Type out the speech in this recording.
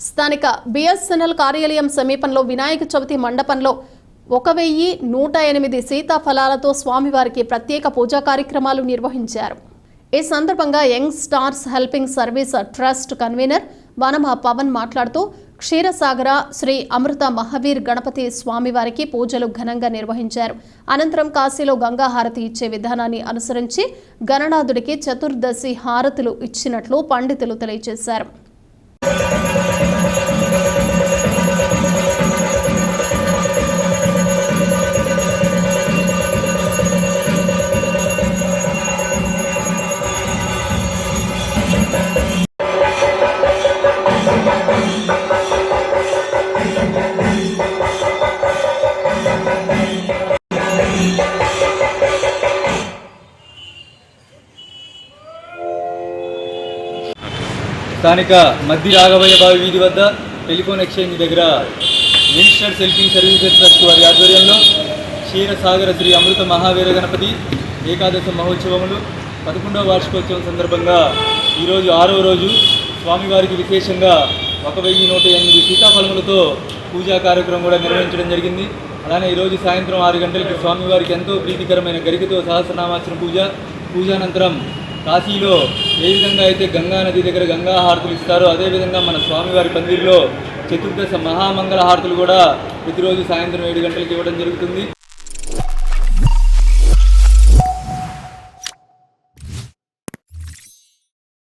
స్థానిక బిఎస్ఎన్ఎల్ కార్యాలయం సమీపంలో వినాయక చవితి మండపంలో ఒక వెయ్యి నూట ఎనిమిది సీతాఫలాలతో స్వామివారికి ప్రత్యేక పూజా కార్యక్రమాలు నిర్వహించారు. ఈ సందర్భంగా young stars helping service trust convener Vanama Pavan మాట్లాడుతూ క్షీరసాగర శ్రీ అమృత మహావీర్ గణపతి స్వామివారికి పూజలు ఘనంగా నిర్వహించారు. అనంతరం కాశీలో గంగా హారతి ఇచ్చే విధానాన్ని అనుసరించి గణనాథుడికి చతుర్దశి హారతులు ఇచ్చినట్లు పండితులు తెలియజేశారు. స్థానిక మద్ది రాఘవయ్య బావి వీధి వద్ద టెలిఫోన్ ఎక్స్చేంజ్ దగ్గర మినిస్టర్ సెల్ఫింగ్ సర్వీసెస్ ట్రస్ట్ వారి ఆధ్వర్యంలో క్షీరసాగర శ్రీ అమృత మహావీర గణపతి ఏకాదశ మహోత్సవములు పదకొండవ వార్షికోత్సవం సందర్భంగా ఈరోజు ఆరో రోజు స్వామివారికి విశేషంగా ఒక వెయ్యి నూట ఎనిమిది సీతాఫలములతో పూజా కార్యక్రమం కూడా నిర్వహించడం జరిగింది. అలానే ఈరోజు సాయంత్రం ఆరు గంటలకు స్వామివారికి ఎంతో ప్రీతికరమైన గరికతో సహస్రనామార్చన పూజ. పూజానంతరం కాశీలో ఏ విధంగా అయితే గంగా నది దగ్గర గంగా హారతులు ఇస్తారో అదేవిధంగా మన స్వామివారి పందిరిలో చతుర్దశ మహామంగళ హారతులు కూడా ప్రతిరోజు సాయంత్రం ఏడు గంటలకు ఇవ్వడం జరుగుతుంది.